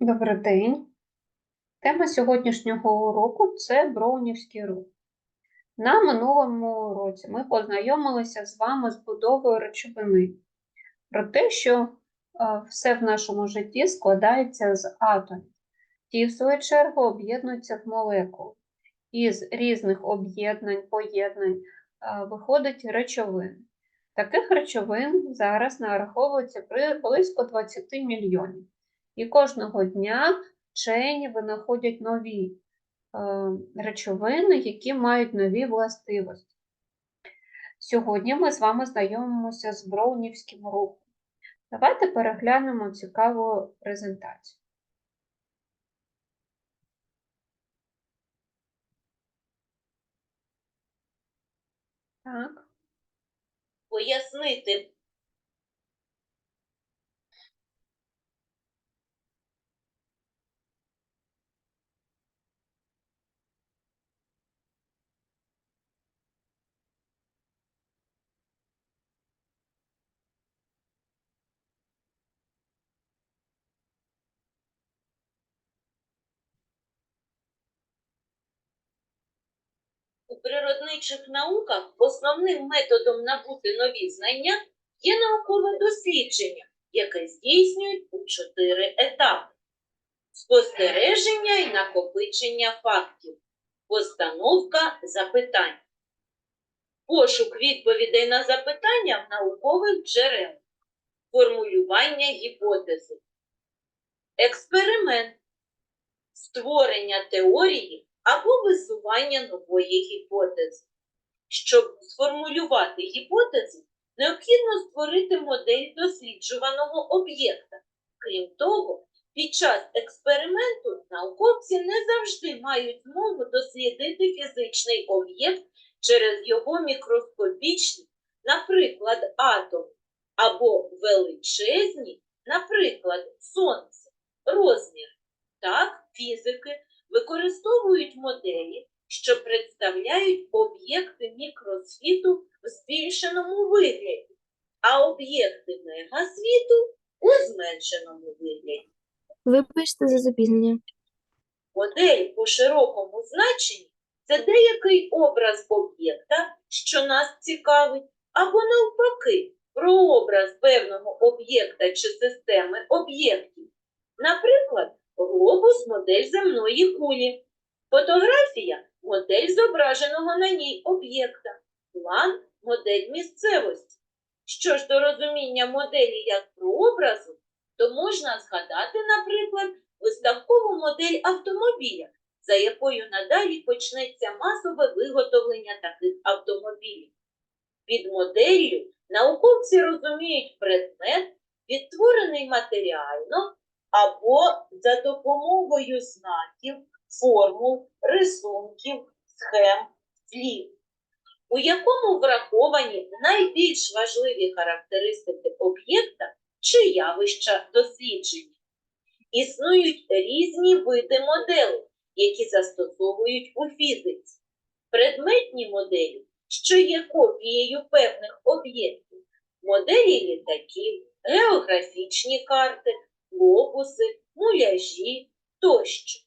Добрий день. Тема сьогоднішнього уроку це Броунівський рух. На минулому уроці ми познайомилися з вами з будовою речовини, про те, що е, все в нашому житті складається з атомів. Ті, в свою чергу, об'єднуються в молекули. Із різних об'єднань, поєднань е, виходить речовин. Таких речовин зараз нараховується близько 20 мільйонів. І кожного дня вчені винаходять нові е, речовини, які мають нові властивості. Сьогодні ми з вами знайомимося з Броунівським рухом. Давайте переглянемо цікаву презентацію. Так. пояснити у природничих науках основним методом набути нові знання є наукове дослідження, яке здійснюють у чотири етапи: спостереження і накопичення фактів, постановка запитань, пошук відповідей на запитання в наукових джерелах, формулювання гіпотези, експеримент, створення теорії або висування нової гіпотези. Щоб сформулювати гіпотезу, необхідно створити модель досліджуваного об'єкта. Крім того, під час експерименту науковці не завжди мають змогу дослідити фізичний об'єкт через його мікроскопічні, наприклад, атоми, або величезні, наприклад, сонце, розмір. Так, фізики використовують моделі, що представляють об'єкти мікросвіту в збільшеному вигляді, а об'єкти мегасвіту у зменшеному вигляді. Вибачте за запізнення. Модель по широкому значенні це деякий образ об'єкта, що нас цікавить, або навпаки, прообраз певного об'єкта чи системи об'єктів. Наприклад, глобус модель земної кулі, фотографія модель зображеного на ній об'єкта, план модель місцевості. Що ж до розуміння моделі як прообразу, то можна згадати, наприклад, виставкову модель автомобіля, за якою надалі почнеться масове виготовлення таких автомобілів. Під моделлю науковці розуміють предмет, відтворений матеріально або за допомогою знаків, формул, рисунків, схем, слів, у якому враховані найбільш важливі характеристики об'єкта чи явища дослідження. Існують різні види моделей, які застосовують у фізиці. Предметні моделі, що є копією певних об'єктів, моделі літаків, географічні карти, глобуси, муляжі тощо.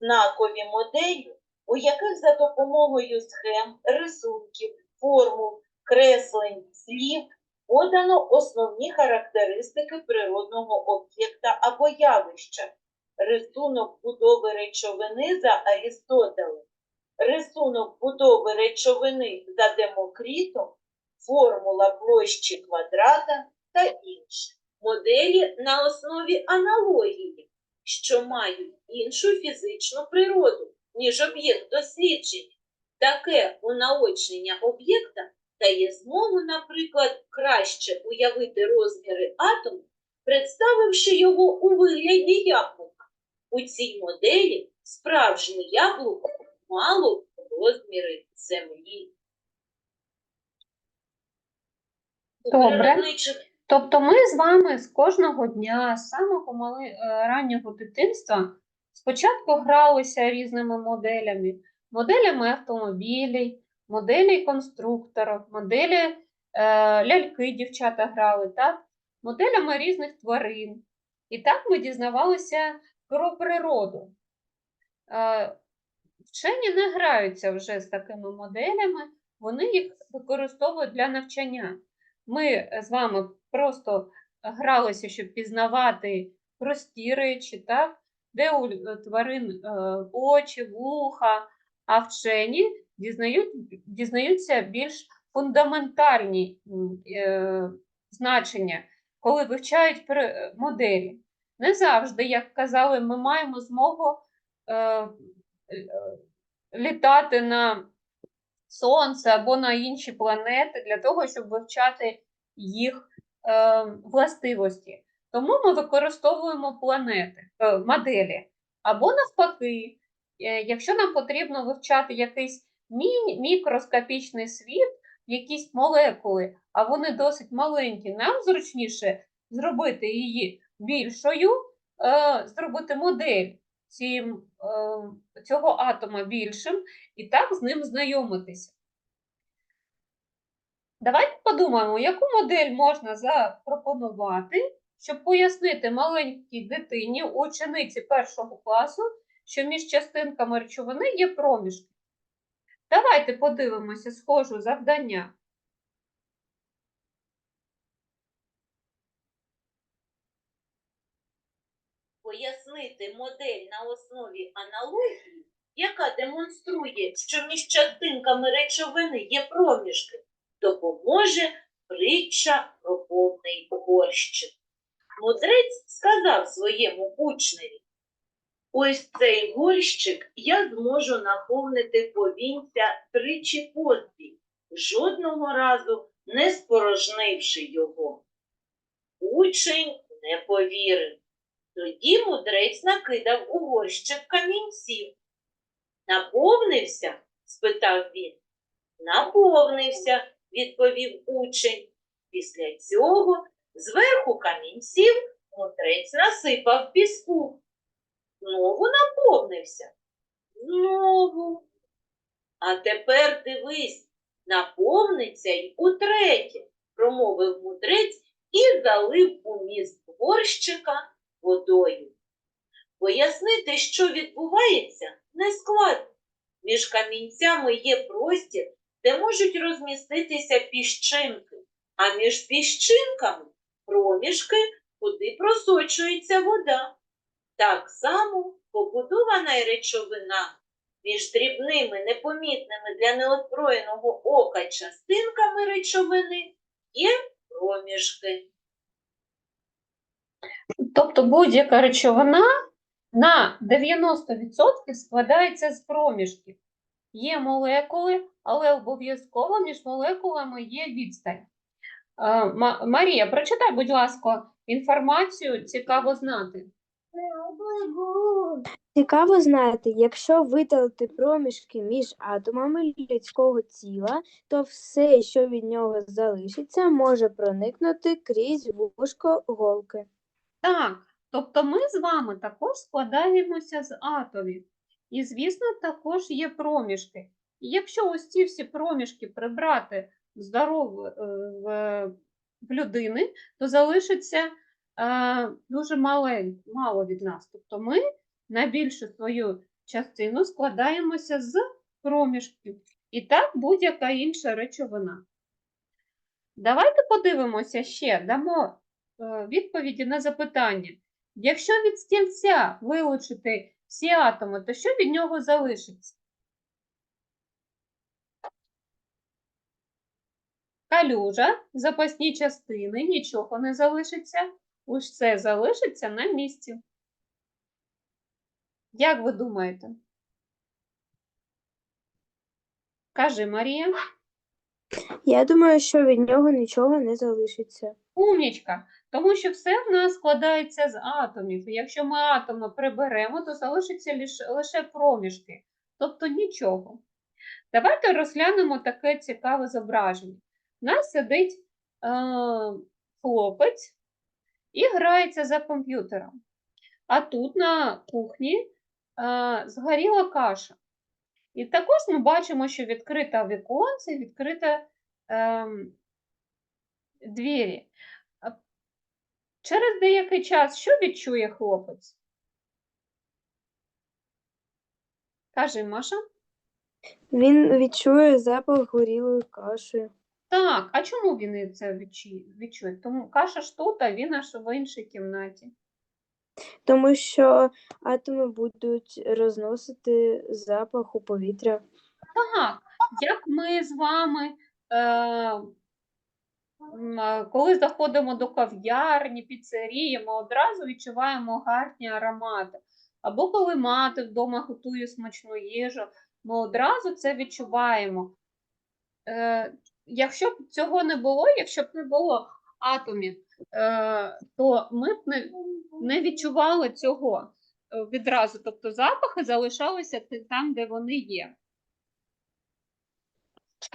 Знакові моделі, у яких за допомогою схем, рисунків, формул, креслень, слів подано основні характеристики природного об'єкта або явища, рисунок будови речовини за Арістотелем, рисунок будови речовини за Демокрітом, формула площі квадрата та інші. Моделі на основі аналогії, що мають іншу фізичну природу, ніж об'єкт дослідження. Таке унаочнення об'єкта дає змогу, наприклад, краще уявити розміри атому, представивши його у вигляді яблука. У цій моделі справжнє яблуко мало розміри землі. У Добре. Тобто ми з вами з кожного дня, з самого мали, е, раннього дитинства, спочатку гралися різними моделями, моделями автомобілів, моделі конструкторів, моделі е, ляльки дівчата грали, так? моделями різних тварин. І так ми дізнавалися про природу. Е, Вчені не граються вже з такими моделями, вони їх використовують для навчання. Ми е, з вами просто гралися, щоб пізнавати прості речі, так? де у тварин е, очі, вуха, а вчені дізнають, дізнаються більш фундаментальні е, значення, коли вивчають е, моделі. Не завжди, як казали, ми маємо змогу е, е, літати на Сонце або на інші планети для того, щоб вивчати їх е, властивості. Тому ми використовуємо планети, е, моделі. Або навпаки, е, якщо нам потрібно вивчати якийсь мі- мікроскопічний світ, якісь молекули, а вони досить маленькі, нам зручніше зробити її більшою, е, зробити модель ці, е, цього атома більшим і так з ним знайомитися. Давайте подумаємо, яку модель можна запропонувати, щоб пояснити маленькій дитині, учениці першого класу, що між частинками речовини є проміжки. Давайте подивимося схожу завдання. Модель на основі аналогії, яка демонструє, що між частинками речовини є проміжки, допоможе притча про повний горщик. Мудрець сказав своєму учневі, ось цей горщик я зможу наповнити повінця тричі поспіль, жодного разу не спорожнивши його. Учень не повірив. Тоді мудрець накидав у горщик камінців. Наповнився? спитав він. Наповнився, відповів учень. Після цього зверху камінців мудрець насипав піску. Знову наповнився. Знову. А тепер дивись, наповниться й утретє, промовив мудрець і залив у міст горщика водою. Пояснити, що відбувається, не складно. Між камінцями є простір, де можуть розміститися піщинки, а між піщинками проміжки, куди просочується вода. Так само побудована й речовина між дрібними, непомітними для неозброєного ока частинками речовини є проміжки. Тобто будь-яка речовина на 90% складається з проміжків. Є молекули, але обов'язково між молекулами є відстань. Е, Марія, прочитай, будь ласка, інформацію цікаво знати. Цікаво знати, якщо видалити проміжки між атомами людського тіла, то все, що від нього залишиться, може проникнути крізь вушко голки. Так, тобто ми з вами також складаємося з атомів. І, звісно, також є проміжки. І якщо ось ці всі проміжки прибрати в здорову е, в, в людини, то залишиться е, дуже малень- мало від нас. Тобто ми на більшу свою частину складаємося з проміжків. І так будь-яка інша речовина. Давайте подивимося ще, дамо відповіді на запитання. Якщо від стільця вилучити всі атоми, то що від нього залишиться? Калюжа, запасні частини, нічого не залишиться. Усе залишиться на місці. Як ви думаєте? Кажи, Марія. Я думаю, що від нього нічого не залишиться. Умнічка, тому що все в нас складається з атомів. І якщо ми атоми приберемо, то залишиться лише, проміжки, тобто нічого. Давайте розглянемо таке цікаве зображення. У нас сидить е, хлопець і грається за комп'ютером. А тут на кухні е, згоріла каша. І також ми бачимо, що відкрита віконце, відкрита ем, двері. Через деякий час що відчує хлопець? Кажи, Маша. Він відчує запах горілої каші. Так, а чому він це відчує? Тому каша ж тут, а він аж в іншій кімнаті. Тому що атоми будуть розносити запах у повітря. Так, як ми з вами, е, коли заходимо до кав'ярні, піцерії, ми одразу відчуваємо гарні аромати. Або коли мати вдома готує смачну їжу, ми одразу це відчуваємо. Е, якщо б цього не було, якщо б не було атомів, е, то ми б не, не відчували цього е, відразу. Тобто запахи залишалися там, де вони є.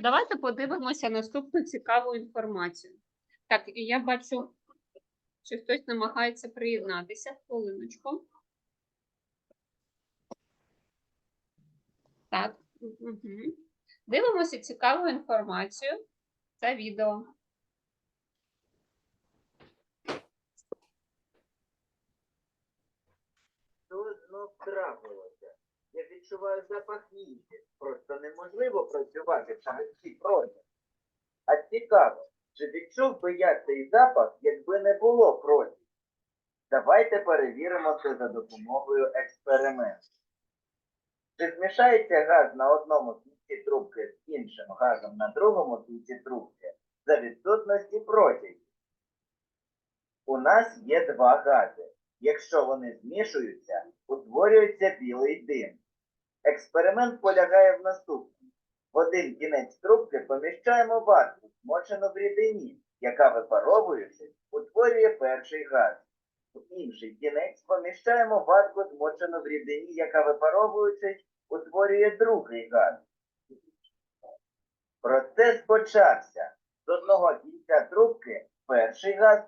Давайте подивимося наступну цікаву інформацію. Так, і я бачу, що хтось намагається приєднатися. Хвилиночку. Так. Угу. Дивимося цікаву інформацію. Це відео. Що знов трапилося? Я відчуваю запах їжі. Просто неможливо працювати через ці протяг. А цікаво, чи відчув би я цей запах, якби не було протягів? Давайте перевіримо це за допомогою експерименту. Чи змішається газ на одному кінці трубки з іншим газом на другому кінці трубки за відсутності протягів? У нас є два гази. Якщо вони змішуються, утворюється білий дим. Експеримент полягає в наступному. В один кінець трубки поміщаємо ватку, змочену в рідині, яка випаровуючись, утворює перший газ. В інший кінець поміщаємо ватку, змочену в рідині, яка випаровуючись, утворює другий газ. Процес почався. З одного кінця трубки перший газ,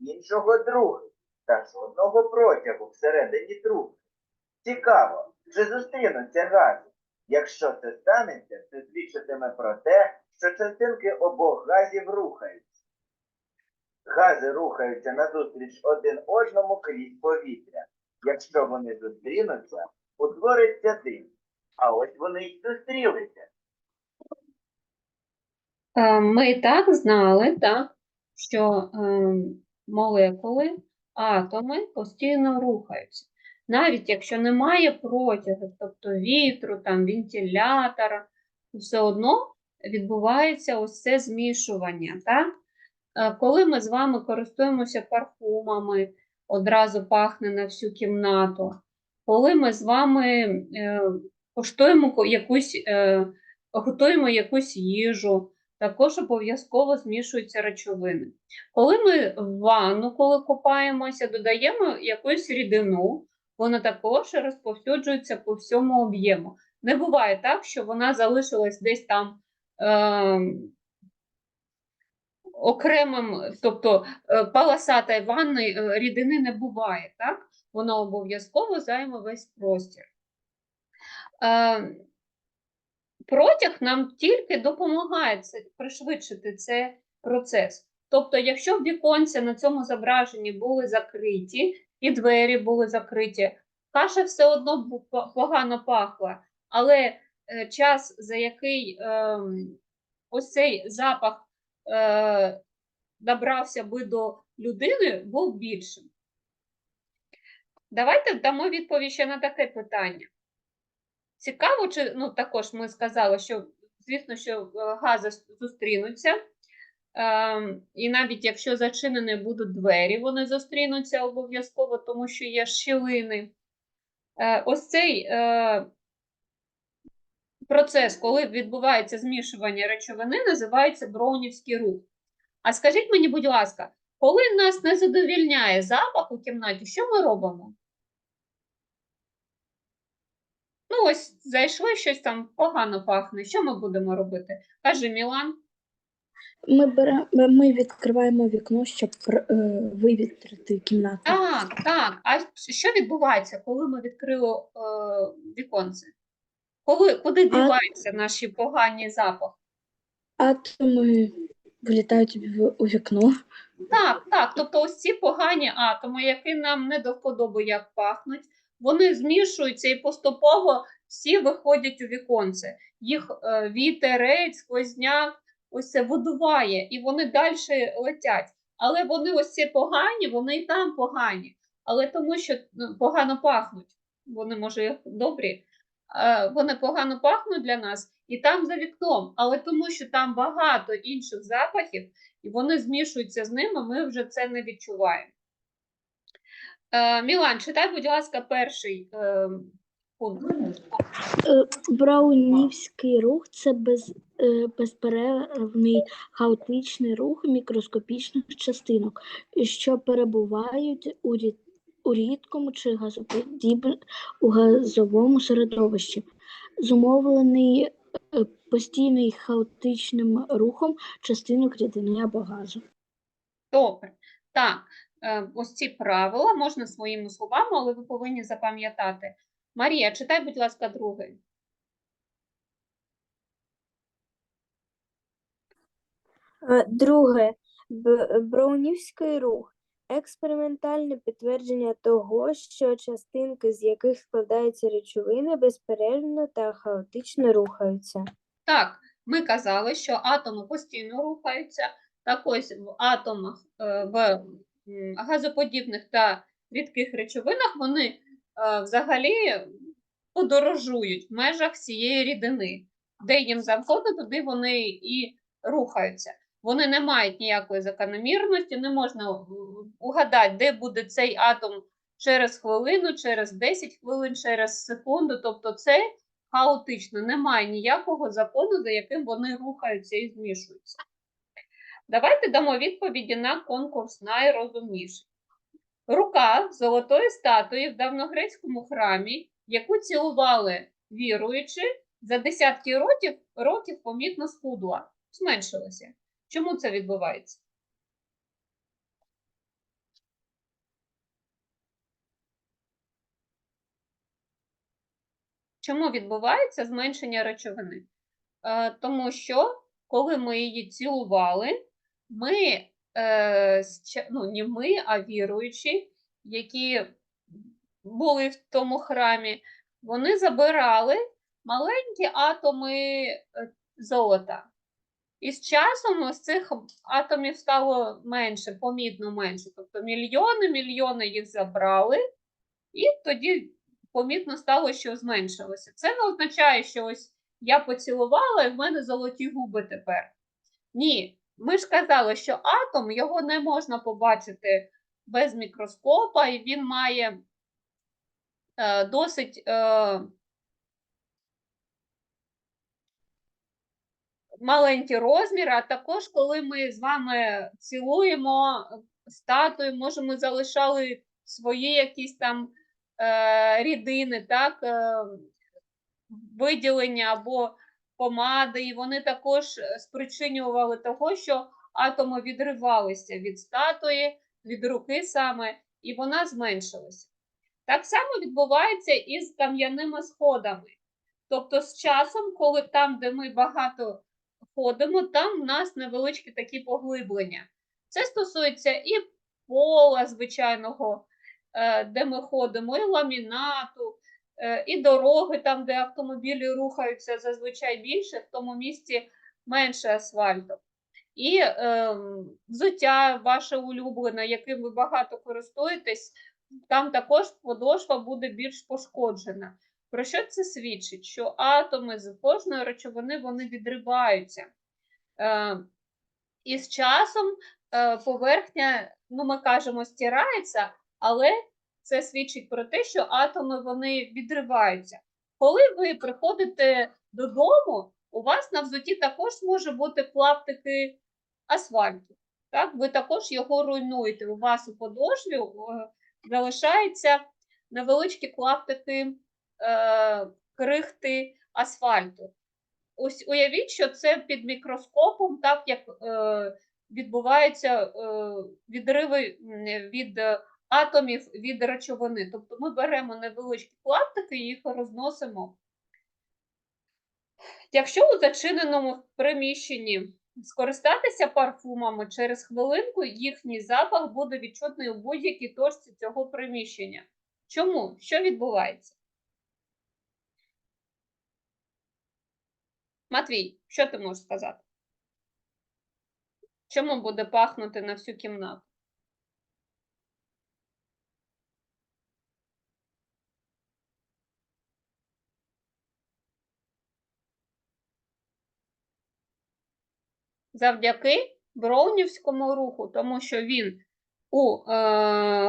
іншого другий та жодного протягу всередині трубки. Цікаво, чи зустрінуться гази? Якщо це станеться, це свідчитиме про те, що частинки обох газів рухаються. Гази рухаються назустріч один одному крізь повітря. Якщо вони зустрінуться, утвориться дим. А ось вони й зустрілися. Е, Ми так знали, так, що ем, молекули, атоми постійно рухаються. Навіть якщо немає протягів, тобто вітру, там, вентилятора, все одно відбувається ось це змішування. Так? Е, Коли ми з вами користуємося парфумами, одразу пахне на всю кімнату. Коли ми з вами е, коштуємо якусь, е, готуємо якусь їжу, також обов'язково змішуються речовини. Коли ми в ванну, коли купаємося, додаємо якусь рідину, вона також розповсюджується по всьому об'єму. Не буває так, що вона залишилась десь там е, окремим, тобто е, полосатої ванни е, рідини не буває, так? Вона обов'язково займе весь простір. Е, Протяг нам тільки допомагає це, пришвидшити цей процес. Тобто, якщо віконця на цьому зображенні були закриті і двері були закриті, каша все одно погано пахла, але е, час, за який е, ось цей запах е, добрався би до людини, був більшим. Давайте дамо відповідь ще на таке питання. Цікаво, чи ну також ми сказали, що звісно, що е, гази зустрінуться. Ем, і навіть якщо зачинені будуть двері, вони зустрінуться обов'язково, тому що є щілини. Е, ось цей е, процес, коли відбувається змішування речовини, називається броунівський рух. А скажіть мені, будь ласка, коли нас не задовільняє запах у кімнаті, що ми робимо? Ну, ось зайшли щось там погано пахне. Що ми будемо робити? Каже Мілан. Ми беремо, ми відкриваємо вікно, щоб е, вивітрити кімнату. Так, так. А що відбувається, коли ми відкрили е, віконце? Коли, куди діваються наші погані запахи? Атоми влітають в- у вікно. Так, так. Тобто ось ці погані атоми, які нам не до вподоби як пахнуть, вони змішуються і поступово всі виходять у віконце. Їх е, вітерець, сквозняк, ось це видуває, і вони далі летять. Але вони ось ці погані, вони і там погані. Але тому, що ну, погано пахнуть, вони може добрі, вони погано пахнуть для нас і там за вікном. Але тому, що там багато інших запахів, і вони змішуються з ними, ми вже це не відчуваємо. Е, Мілан, читай, будь ласка, перший е, пункт. Е, Браунівський рух це без, е, безперервний хаотичний рух мікроскопічних частинок, що перебувають у, рід, у рідкому чи газоподіб... газовому середовищі, зумовлений е, постійним хаотичним рухом частинок рідини або газу. Добре. Так, е, ось ці правила можна своїми словами, але ви повинні запам'ятати. Марія, читай, будь ласка, другий. Е, Друге, Б- Браунівський рух експериментальне підтвердження того, що частинки, з яких складаються речовини, безперервно та хаотично рухаються. Так, ми казали, що атоми постійно рухаються. Так ось в атомах, е, в газоподібних та рідких речовинах вони взагалі подорожують в межах цієї рідини. Де їм завгодно, туди вони і рухаються. Вони не мають ніякої закономірності, не можна е, угадати, де буде цей атом через хвилину, через 10 хвилин, через секунду. Тобто це хаотично, немає ніякого закону, за яким вони рухаються і змішуються. Давайте дамо відповіді на конкурс найрозумніший. Рука золотої статуї в давногрецькому храмі, яку цілували віруючи, за десятки років, років помітно схудла, зменшилася. Чому це відбувається? Чому відбувається зменшення речовини? Е, тому що, коли ми її цілували, ми, ну, не ми, а віруючі, які були в тому храмі, вони забирали маленькі атоми е, золота. І з часом ось цих атомів стало менше, помітно менше. Тобто мільйони, мільйони їх забрали, і тоді помітно стало, що зменшилося. Це не означає, що ось я поцілувала, і в мене золоті губи тепер. Ні, ми ж казали, що атом його не можна побачити без мікроскопа, і він має е, досить е, маленькі розміри, а також, коли ми з вами цілуємо статую, може, ми залишали свої якісь там е, рідини, так, е, виділення або помади, і вони також е, спричинювали того, що атоми відривалися від статуї, від руки саме, і вона зменшилася. Так само відбувається і з кам'яними сходами. Тобто, з часом, коли там, де ми багато ходимо, там в нас невеличкі такі поглиблення. Це стосується і пола звичайного, е, де ми ходимо, і ламінату, і дороги, там, де автомобілі рухаються зазвичай більше, в тому місці менше асфальту. І е, взуття ваше улюблене, яким ви багато користуєтесь, там також подошва буде більш пошкоджена. Про що це свідчить? Що атоми з кожної речовини вони відриваються. Е, і з часом е, поверхня, ну ми кажемо, стирається, але це свідчить про те, що атоми вони відриваються. Коли ви приходите додому, у вас на взуті також може бути клаптики асфальту. Так? Ви також його руйнуєте. У вас у подошві е, залишаються невеличкі клаптики е, крихти асфальту. Ось уявіть, що це під мікроскопом, так як е, відбуваються е, відриви від атомів від речовини. Тобто ми беремо невеличкі клаптики і їх розносимо. Якщо у зачиненому приміщенні скористатися парфумами через хвилинку, їхній запах буде відчутний у будь-якій точці цього приміщення. Чому? Що відбувається? Матвій, що ти можеш сказати? Чому буде пахнути на всю кімнату? Завдяки броунівському руху, тому що він у е,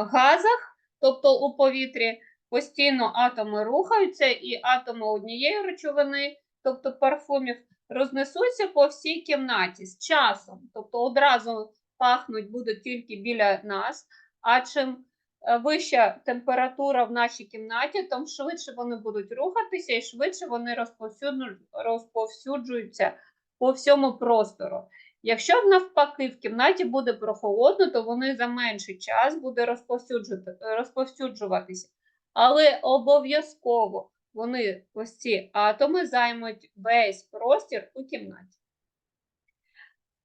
газах, тобто у повітрі, постійно атоми рухаються, і атоми однієї речовини, тобто парфумів, рознесуться по всій кімнаті з часом. Тобто одразу пахнуть будуть тільки біля нас, а чим е, вища температура в нашій кімнаті, тим швидше вони будуть рухатися і швидше вони розповсюджу- розповсюджуються по всьому простору. Якщо навпаки в кімнаті буде прохолодно, то вони за менший час буде розповсюджувати- розповсюджуватися. Але обов'язково вони, ось ці атоми, займуть весь простір у кімнаті.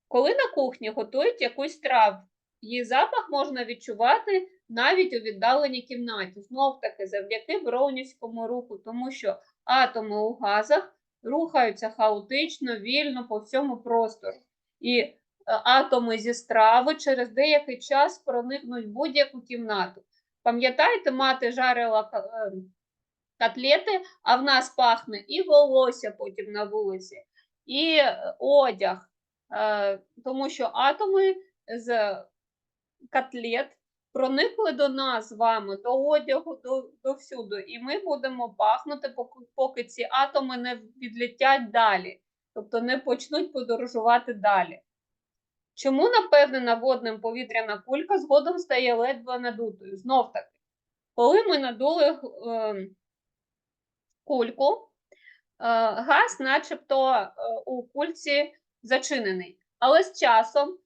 Коли на кухні готують якусь страву, її запах можна відчувати навіть у віддаленій кімнаті. Знов таки завдяки броунівському руху, тому що атоми у газах рухаються хаотично, вільно по всьому простору. І е, атоми зі страви через деякий час проникнуть в будь-яку кімнату. Пам'ятаєте, мати жарила е, котлети, а в нас пахне і волосся потім на вулиці, і е, одяг, тому що атоми з котлет проникли до нас з вами, до одягу, до, до всюду, і ми будемо пахнути, поки, поки ці атоми не відлетять далі, тобто не почнуть подорожувати далі. Чому наповнена водним повітряна кулька згодом стає ледве надутою? Знов таки, коли ми надули е, кульку, е, газ, начебто, е, у кульці зачинений. Але з часом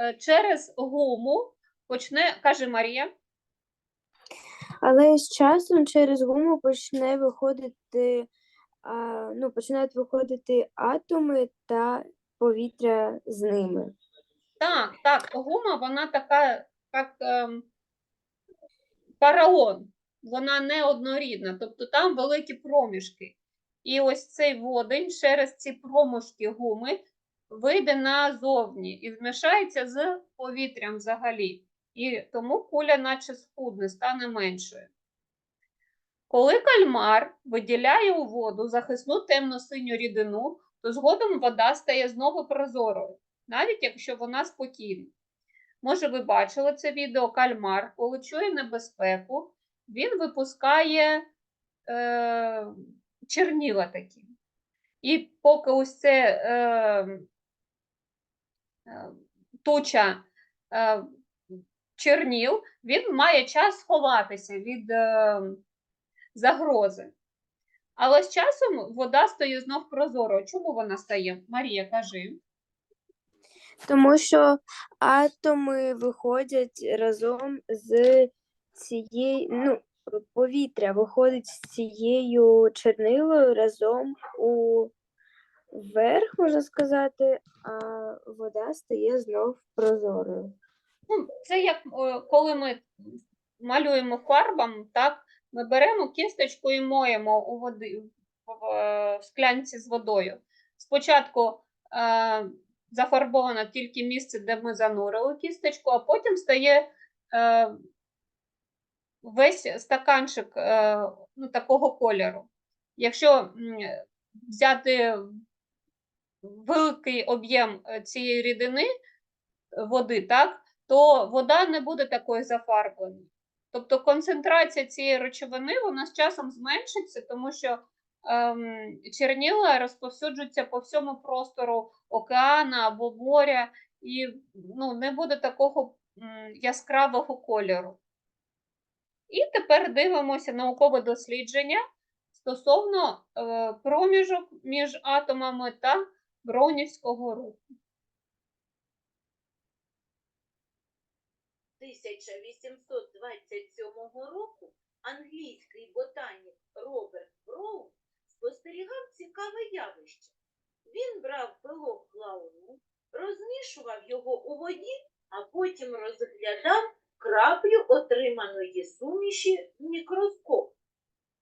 е, через гуму почне, каже Марія, Але з часом через гуму почне виходити, ну, починають виходити атоми та повітря з ними. Так, так, гума, вона така, як ем, параон, вона не однорідна, тобто там великі проміжки. І ось цей водень через ці проміжки гуми вийде назовні і змішається з повітрям взагалі. І тому куля наче схудне, стане меншою. Коли кальмар виділяє у воду захисну темно-синю рідину, то згодом вода стає знову прозорою навіть якщо вона спокійна. Може, ви бачили це відео кальмар, коли чує небезпеку, він випускає е, черніла такі. І поки ось це е, е, туча е, черніл, він має час сховатися від е, загрози. Але з часом вода стає знов прозорою. Чому вона стає? Марія, кажи. Тому що атоми виходять разом з цією, ну, повітря виходить з цією чернилою разом у вверх, можна сказати, а вода стає знов прозорою. Ну, це як е, коли ми малюємо фарбами, так, ми беремо кісточку і моємо у води в, склянці з водою. Спочатку е, зафарбовано тільки місце, де ми занурили кісточку, а потім стає е, весь стаканчик е, ну, такого кольору. Якщо взяти великий об'єм е, цієї рідини е, води, так, то вода не буде такою зафарбленою. Тобто концентрація цієї речовини вона з часом зменшиться, тому що ем, черніла розповсюджуються по всьому простору океана або моря, і ну, не буде такого м, яскравого кольору. І тепер дивимося наукове дослідження стосовно е, проміжок між атомами та броунівського руху. 1827 року англійський ботанік Роберт Броун спостерігав цікаве явище. Він брав пилок лауну, розмішував його у воді, а потім розглядав краплю отриманої суміші в мікроскоп.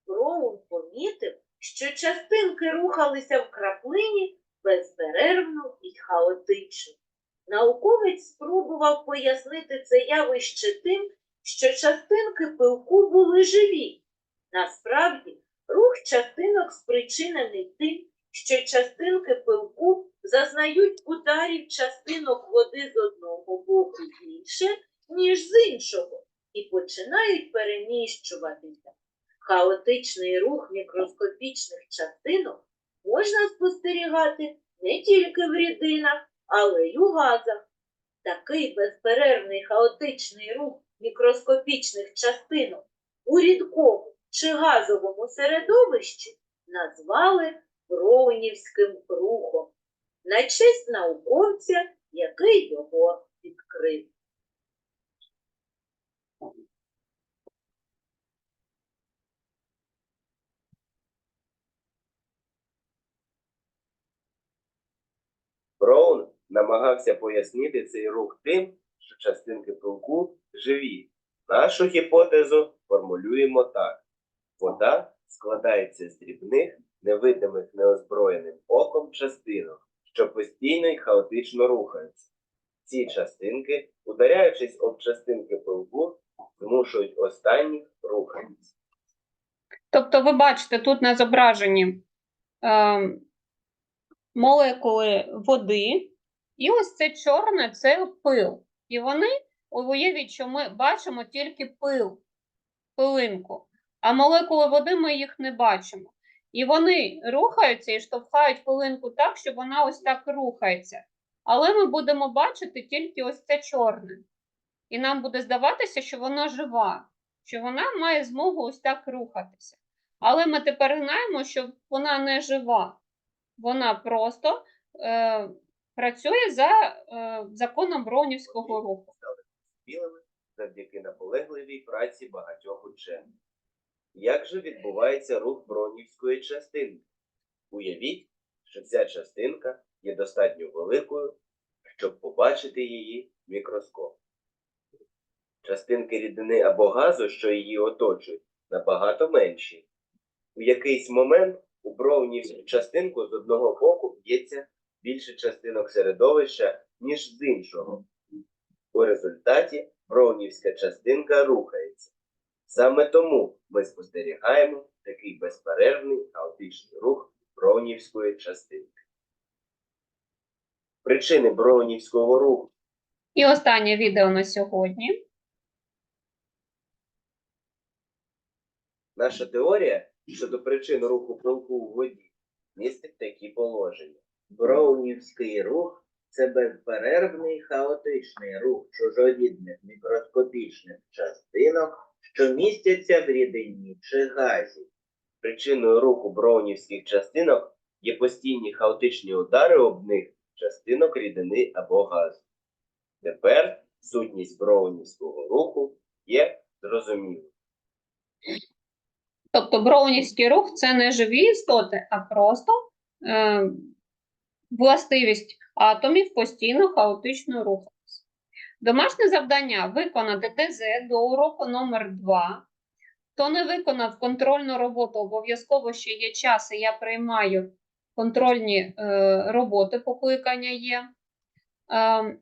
Броун помітив, що частинки рухалися в краплині безперервну і хаотичну. Науковець спробував пояснити це явище тим, що частинки пилку були живі. Насправді, рух частинок спричинений тим, що частинки пилку зазнають ударів частинок води з одного боку більше, ніж з іншого, і починають переміщуватися. Хаотичний рух мікроскопічних частинок можна спостерігати не тільки в рідинах, але й у газах. Такий безперервний хаотичний рух мікроскопічних частинок у рідкому чи газовому середовищі назвали Броунівським рухом на честь науковця, який його відкрив. Броун намагався пояснити цей рух тим, що частинки пилку живі. Нашу гіпотезу формулюємо так: вода складається з дрібних, невидимих неозброєним оком частинок, що постійно й хаотично рухаються. Ці частинки, ударяючись об частинки пилку, змушують останніх рухатися. Тобто, ви бачите тут на зображенні е, молекули води, і ось це чорне це пил. І вони, уявіть, що ми бачимо тільки пил, пилинку, а молекули води ми їх не бачимо. І вони рухаються і штовхають пилинку так, що вона ось так рухається. Але ми будемо бачити тільки ось це чорне. І нам буде здаватися, що вона жива, що вона має змогу ось так рухатися. Але ми тепер знаємо, що вона не жива. Вона просто е, працює за е, законом Броунівського руху. білими завдяки наполегливій праці багатьох учених. Як же відбувається рух бронівської частинки? Уявіть, що ця частинка є достатньо великою, щоб побачити її в мікроскоп. Частинки рідини або газу, що її оточують, набагато менші. У якийсь момент у броунівську частинку з одного боку б'ється більше частинок середовища, ніж з іншого. У результаті броунівська частинка рухається. Саме тому ми спостерігаємо такий безперервний хаотичний рух броунівської частинки. Причини броунівського руху І останнє відео на сьогодні. Наша теорія щодо причин руху пилку у воді містить такі положення. Броунівський рух це безперервний хаотичний рух чужорідних мікроскопічних частинок, що містяться в рідині чи газі. Причиною руху броунівських частинок є постійні хаотичні удари об них частинок рідини або газу. Тепер сутність броунівського руху є зрозумілою. Тобто броунівський рух це не живі істоти, а просто е, властивість атомів постійно хаотично рухатися. Домашнє завдання виконати ТЗ до уроку номер 2. Хто не виконав контрольну роботу, обов'язково ще є час, і я приймаю контрольні е, роботи, покликання є. Ем,